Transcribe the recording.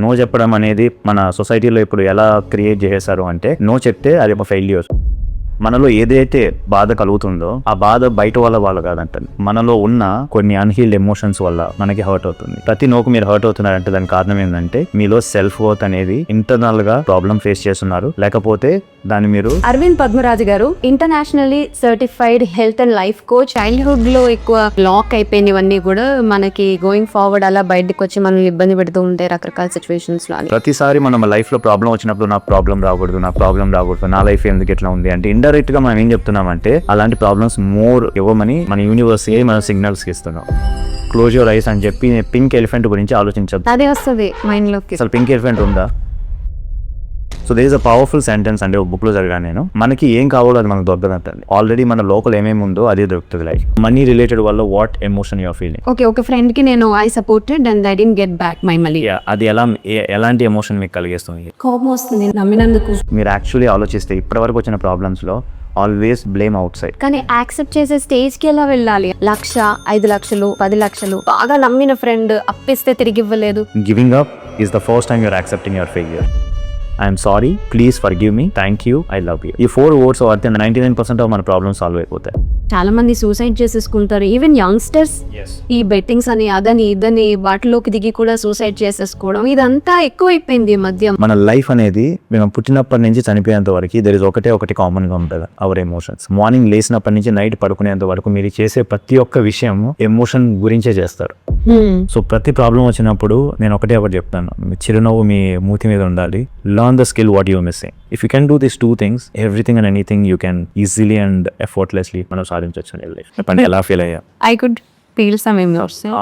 No చెప్పడం అనేది మన సొసైటీలో ఇప్పుడు ఎలా క్రియేట్ చేసేసారు అంటే నో చెప్తే అది ఒక ఫెయిల్యూర్ మనలో ఏదైతే బాధ కలుగుతుందో ఆ బాధ బయట వాళ్ళ వాళ్ళు కాదంట మనలో ఉన్న కొన్ని అన్హీల్డ్ ఎమోషన్స్ వల్ల మనకి హర్ట్ అవుతుంది. ప్రతి నోకు మీరు హర్ట్ అవుతున్నారంటే దానికి కారణం ఏంటంటే మీలో సెల్ఫ్ వర్త్ అనేది ఇంటర్నల్గా ప్రాబ్లం ఫేస్ చేస్తున్నారు. లేకపోతే దాన్ని మీరు Aravind Padmaraju garu internationally certified health and life coach చైల్డ్హుడ్లో ఎక్కువ లాక్ అయిపోయినవన్నీ కూడా మనకి గోయింగ్ ఫార్వర్డ్ అలా బయటకు వచ్చి మనల్ని ఇబ్బంది పెడుతూ ఉంటాయి రకరకాల సిచ్యువేషన్స్లో ప్రతిసారి మనం లైఫ్లో ప్రాబ్లం వచ్చినప్పుడు నాకు ప్రాబ్లం రాకూడదు నాకు ప్రాబ్లం రాకూడదు నా లైఫ్ ఎందుకు ఇట్లా ఉంది అంటే ఇండైరెక్ట్గా మనం ఏం చెప్తున్నామంటే అలాంటి ప్రాబ్లమ్స్ మోర్ ఇవ్వమని మన యూనివర్స్ ఏ మన సిగ్నల్స్ ఇస్తున్నాం. క్లోజ్ యువర్ ఐస్ అని చెప్పి పింక్ ఎలిఫెంట్ గురించి ఆలోచించద్దు. అదే వస్తుంది మైండ్లోకి అసలు పింక్ ఎలిఫెంట్ ఉందా? So they is a powerful sentence అంటే ఒక బుక్లో చదివాను నేను. మనకి ఏం కావాలో అది మనకు దొరకదంటండి ఆల్రెడీ మన లోకల్ ఏమేమి ఉందో అదే దొరుకుతుంది లైఫ్ మనీ రిలేటెడ్ వల్ల what emotion your feeling okay ఒక ఫ్రెండ్కి నేను I supported and I didn't get back my money అది ఎలా ఎలాంటి ఎమోషన్ మీకు కలిగిస్తుంది? కోపం వస్తుంది నమ్మినందుకు. మీరు యాక్చువల్లీ ఆలోచిస్తే ఇప్పటివరకు వచ్చిన ప్రాబ్లమ్స్లో ఆల్వేస్ బ్లేమ్ అవుట్ సైడ్ కానీ యాక్సెప్ట్ చేసే స్టేజ్కి ఎలా వెళ్ళాలి? లక్ష ఐదు లక్షలు పది లక్షలు. బాగా నమ్మిన ఫ్రెండ్ అప్పిస్తే తిరిగి ఇవ్వలేదు. Giving up is the first time your accepting your failure I'm sorry please forgive me thank you I love you ఈ ఫోర్ వర్డ్స్ వాడితే నైంటీ నైన్ పర్సెంట్ ఆఫ్ మన ప్రాబ్లమ్ సాల్వ్ అయిపోతాయి. చాలా మంది సూసైడ్ చేసేసుకుంటారు ఈవెన్ యంగ్స్టర్స్ ఈ bettings అని అదని ఇదని వాటిలోకి దిగి కూడా సూసైడ్ చేసేసుకోవడం ఇదంతా ఎక్కువైపోయింది ఈ మధ్య. మన లైఫ్ అనేది మేము పుట్టినప్పటి నుంచి చనిపోయేంత వరకు దర్ ఇస్ ఒకటే ఒకటి కామన్గా ఉంటుంది. అవర్ ఎమోషన్స్ మార్నింగ్ లేచినప్పటి నుంచి నైట్ పడుకునేంత వరకు మీరు చేసే ప్రతి ఒక్క విషయం ఎమోషన్ గురించే చేస్తారు. సో ప్రతి ప్రాబ్లం వచ్చినప్పుడు నేను ఒకటే ఒకటి చెప్తాను. మీ చిరునవ్వు మీ మూతి మీద ఉండాలి. Learn the skill what you missing if you can do this two things everything and anything you can easily and effortlessly మనం సాధించవచ్చు చెప్పండి ఎలా ఫీల్ అయ్యా? I could feel some emotion